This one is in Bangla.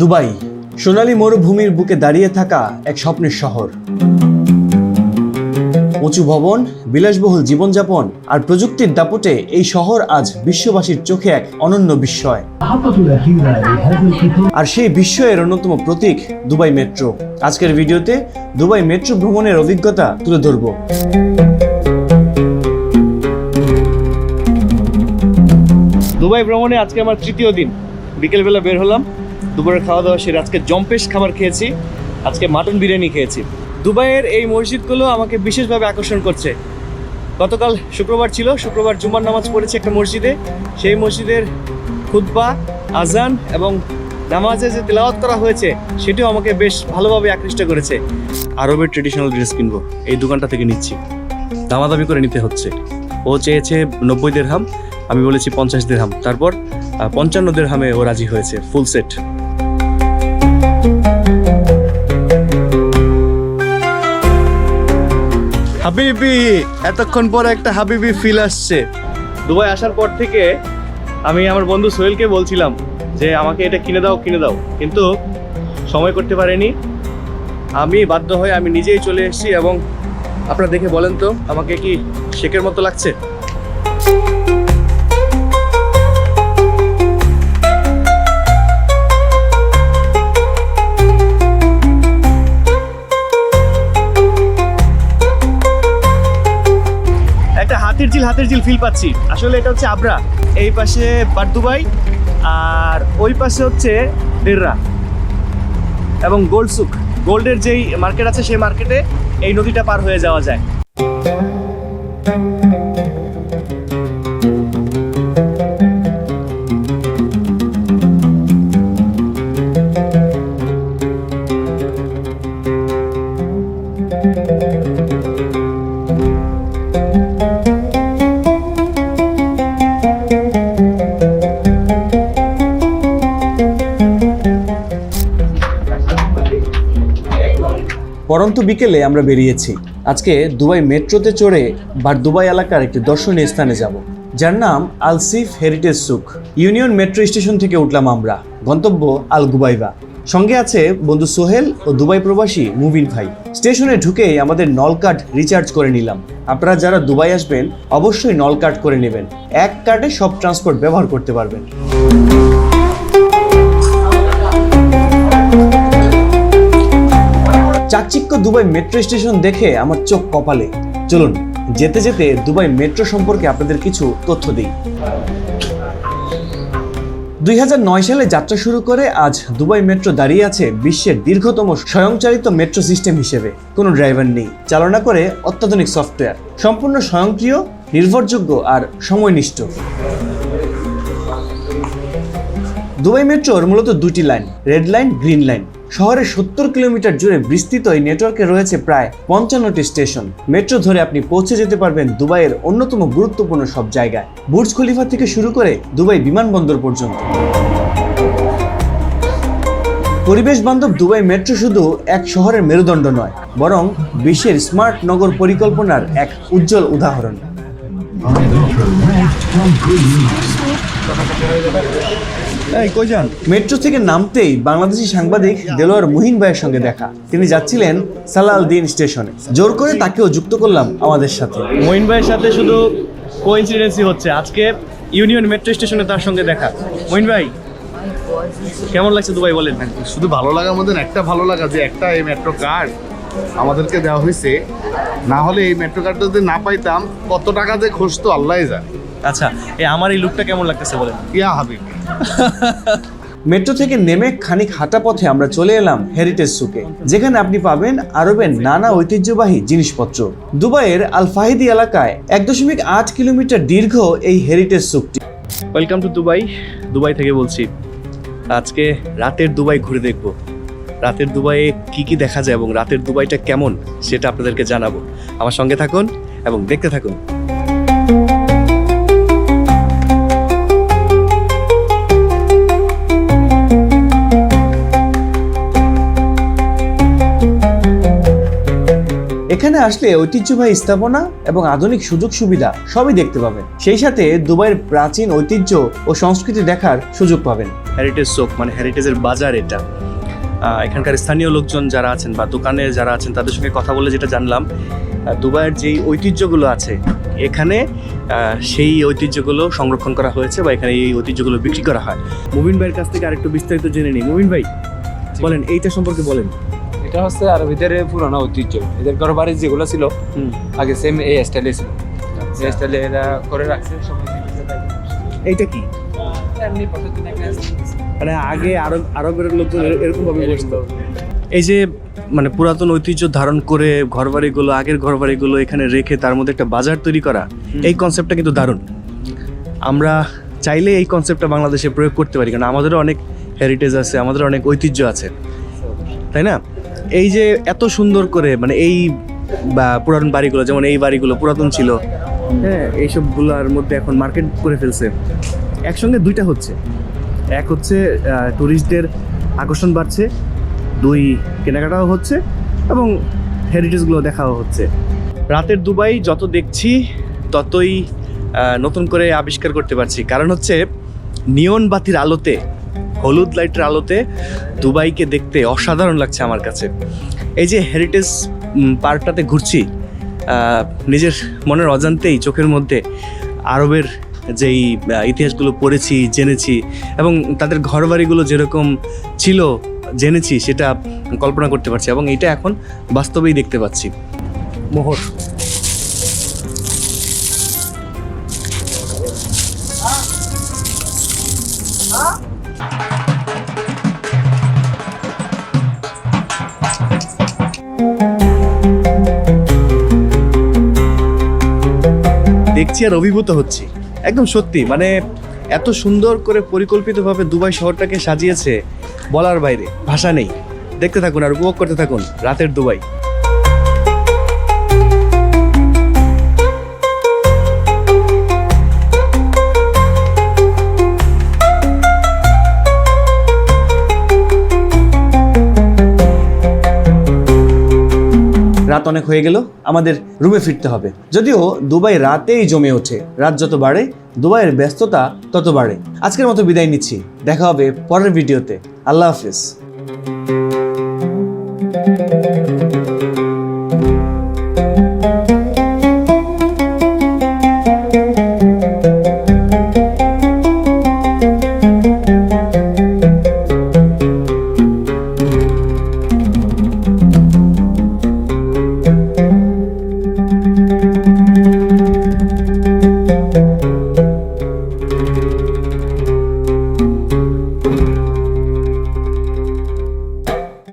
দুবাই, সোনালী মরুভূমির বুকে দাঁড়িয়ে থাকা এক স্বপ্নের শহর। উঁচু ভবন, বিলাসবহুল জীবনযাপন আর প্রযুক্তির দাপটে এই শহর আজ বিশ্ববাসীর চোখে এক অনন্য বিস্ময়। আর সেই বিস্ময়ের অন্যতম প্রতীক দুবাই মেট্রো। আজকের ভিডিওতে দুবাই মেট্রো ভ্রমণের অভিজ্ঞতা তুলে ধরব। দুবাই ভ্রমণে আজকে আমার তৃতীয় দিন। বিকেলবেলা বের হলাম। দুপুরের খাওয়া দাওয়া সেরে আজকে জম্পেশ খাবার খেয়েছি, আজকে মাটন বিরিয়ানি খেয়েছি। দুবাইয়ের এই মসজিদগুলো আমাকে বিশেষভাবে আকর্ষণ করছে। গতকাল শুক্রবার ছিল, শুক্রবার জুমার নামাজ পড়েছে একটা মসজিদে। সেই মসজিদের খুতবা, আজান এবং নামাজে যে তেলাওয়াত করা হয়েছে, সেটিও আমাকে বেশ ভালোভাবে আকৃষ্ট করেছে। আরবের ট্রেডিশনাল ড্রেস কিনবো, এই দোকানটা থেকে নিচ্ছি। দামাদামি করে নিতে হচ্ছে। ও চেয়েছে নব্বই দেড়হাম আমি বলেছি পঞ্চাশ দেড়হাম তারপর পঞ্চান্ন দেড়হামে ও রাজি হয়েছে ফুল সেট হাবিবি, এতক্ষণ পর একটা হাবিবি ফিল আসছে। দুবাই আসার পর থেকে আমি আমার বন্ধু সোহেলকে বলছিলাম যে, আমাকে এটা কিনে দাও কিনে দাও। কিন্তু সময় করতে পারেনি। আমি বাধ্য হয়ে আমি নিজেই চলে এসেছি এবং আপনারা দেখে বলেন তো, আমাকে কি শেখের মতো লাগছে? হাতের ঝিল ফিল পাচ্ছি। আসলে এটা হচ্ছে আবরা। এই পাশে বারদুবাই, আর ওই পাশে হচ্ছে ডেররা এবং গোল্ড সুক গোল্ডের যেই মার্কেট আছে, সেই মার্কেটে এই নদীটা পার হয়ে যাওয়া যায়। পরন্তু বিকেলে আমরা বেরিয়েছি। আজকে দুবাই মেট্রোতে চড়ে বার দুবাই এলাকার একটি দর্শনীয় স্থানে যাব। যার নাম Al Seef heritage souk union metro station থেকে উঠলাম আমরা। গন্তব্য আল গুবাইবা। সঙ্গে আছে বন্ধু সোহেল ও দুবাই প্রবাসী মুবিন ভাই। স্টেশনে ঢুকেই আমাদের নল কার্ড রিচার্জ করে নিলাম। আপনারা যারা দুবাই আসবেন, অবশ্যই নল কার্ড করে নেবেন। এক কার্ডে সব ট্রান্সপোর্ট ব্যবহার করতে পারবেন। চাকচিক্য দুবাই মেট্রো স্টেশন দেখে আমার চোখ কপালে। চলুন, যেতে যেতে দুবাই মেট্রো সম্পর্কে আপনাদের কিছু তথ্য দিই। দুই নয় সালে যাত্রা শুরু করে আজ দুবাই মেট্রো দাঁড়িয়ে আছে বিশ্বের দীর্ঘতম স্বয়ংচালিত মেট্রো সিস্টেম হিসেবে। কোনো ড্রাইভার নেই। চালনা করে অত্যাধুনিক সফটওয়্যার। সম্পূর্ণ স্বয়ংক্রিয়, নির্ভরযোগ্য আর সময়নিষ্ঠ। দুবাই মেট্রোর মূলত দুটি line, red line, green line. শহরের সত্তর কিলোমিটার জুড়ে বিস্তৃত এই নেটওয়ার্কে রয়েছে প্রায় পঞ্চান্নটি স্টেশন। মেট্রো ধরে আপনি পৌঁছে যেতে পারবেন দুবাইয়ের অন্যতম গুরুত্বপূর্ণ সব জায়গায়। বুর্জ খলিফা থেকে শুরু করে দুবাই বিমানবন্দর পর্যন্ত। পরিবেশ বান্ধব দুবাই মেট্রো শুধু এক শহরের মেরুদণ্ড নয়, বরং বিশ্বের স্মার্ট নগর পরিকল্পনার এক উজ্জ্বল উদাহরণ। এই কই যান? মেট্রো থেকে নামতেই বাংলাদেশি সাংবাদিক দেলোয়ার মুহিন ভাইয়ের সঙ্গে দেখা। তিনি যাচ্ছিলেন সালাউদ্দিন স্টেশনে। জোর করে তাকেও যুক্ত করলাম আমাদের সাথে। মহিন ভাইয়ের সাথে শুধু কোইন্সিডেন্সি হচ্ছে। আজকে ইউনিয়ন মেট্রো স্টেশনে তার সঙ্গে দেখা। মহিন ভাই কেমন লাগছে দুবাই বলেন? শুধু ভালো লাগার মধ্যে একটা ভালো লাগা যে একটা এই মেট্রো কার্ড আমাদেরকে দেওয়া হয়েছে। না হলে এই মেট্রো কার্ডটা যদি না পাইতাম কত টাকা যে খসতো আল্লাহ জানে। আচ্ছা এই আমার এই লুকটা কেমন লাগতেছে বলেন? ইয়া হাবিব। মেট্রো থেকে নেমে খানিক হাঁটা পথে আমরা চলে এলাম হেরিটেজ সুকে যেখানে আপনি পাবেন আরবের নানা ঐতিহ্যবাহী জিনিসপত্র। দুবাইয়ের আল ফাহিদি এলাকায় এক দশমিক আট কিলোমিটার দীর্ঘ এই হেরিটেজ সুকটি ওয়েলকাম টু দুবাই দুবাই থেকে বলছি। আজকে রাতের দুবাই ঘুরে দেখব। রাতের দুবাইয়ে কি কি দেখা যায় এবং রাতের দুবাইটা কেমন সেটা আপনাদেরকে জানাব। আমার সঙ্গে থাকুন এবং দেখতে থাকুন। এখানে আসলে ঐতিহ্যবাহী স্থাপনা এবং আধুনিক সুযোগ সুবিধা সবই দেখতে পাবেন। সেই সাথে দুবাইয়ের প্রাচীন ঐতিহ্য ও সংস্কৃতি দেখার সুযোগ পাবেন। হেরিটেজ চোক মানে হেরিটেজের বাজার এটা। এখানকার স্থানীয় লোকজন যারা আছেন বা দোকানে যারা আছেন তাদের সঙ্গে কথা বলে যেটা জানলাম দুবাইয়ের যেই ঐতিহ্যগুলো আছে এখানে সেই ঐতিহ্যগুলো সংরক্ষণ করা হয়েছে বা এখানে এই ঐতিহ্যগুলো বিক্রি করা হয়। মুবিন ভাইয়ের কাছ থেকে আরেকটু বিস্তারিত জেনে নিই। মুবিন ভাই বলেন এইটা সম্পর্কে বলেন। এটা হচ্ছে আরবিদের পুরানো ঐতিহ্য। এদের ঘর বাড়ি যেগুলো ছিল আগে সেম এই স্টাইলে ছিল। এই স্টাইলে এরা করে রাখছে এইটা কি? মানে আগে আরব আরবের লোকজন এরকম ভাবে বসতো। এই যে মানে পুরাতন ঐতিহ্য ধারণ করে ঘরবাড়িগুলো আগের ঘরবাড়িগুলো এখানে রেখে তার মধ্যে একটা বাজার তৈরি করা এই কনসেপ্টটা কিন্তু দারুণ। আমরা চাইলে এই কনসেপ্টটা বাংলাদেশে প্রয়োগ করতে পারি কারণ আমাদেরও অনেক হেরিটেজ আছে আমাদের অনেক ঐতিহ্য আছে। তাই না? এই যে এত সুন্দর করে মানে এই, বা পুরাতন বাড়িগুলো, যেমন এই বাড়িগুলো পুরাতন ছিল হ্যাঁ এইসবগুলোর মধ্যে এখন মার্কেট করে ফেলছে। একসঙ্গে দুইটা হচ্ছে। এক হচ্ছে ট্যুরিস্টদের আকর্ষণ বাড়ছে, দুই কেনাকাটাও হচ্ছে, এবং হেরিটেজগুলো দেখাও হচ্ছে। রাতের দুবাই যত দেখছি, ততই নতুন করে আবিষ্কার করতে পারছি। কারণ হচ্ছে নিয়ন বাতির আলোতে হলুদ লাইটের আলোতে দুবাইকে দেখতে অসাধারণ লাগছে আমার কাছে। এই যে হেরিটেজ পার্কটাতে ঘুরছি নিজের মনের অজান্তেই চোখের মধ্যে আরবের যেই ইতিহাসগুলো পড়েছি, জেনেছি এবং তাদের ঘরবাড়িগুলো যেরকম ছিল, জেনেছি, সেটা কল্পনা করতে পারছি এবং এটা এখন বাস্তবেই দেখতে পাচ্ছি। মোহর। দেখছি আর অভিভূত হচ্ছি। একদম সত্যি মানে এত সুন্দর করে পরিকল্পিতভাবে দুবাই শহরটাকে সাজিয়েছে বলার বাইরে, ভাষা নেই। দেখতে থাকুন আর উপভোগ করতে থাকুন রাতের দুবাই। রাত অনেক হয়ে গেল, আমাদের রুমে ফিরতে হবে। যদিও দুবাই রাতেই জমে ওঠে, রাত যত বাড়ে, দুবাইয়ের ব্যস্ততা তত বাড়ে। আজকের মতো বিদায় নিচ্ছি, দেখা হবে পরের ভিডিওতে। আল্লাহ হাফিজ।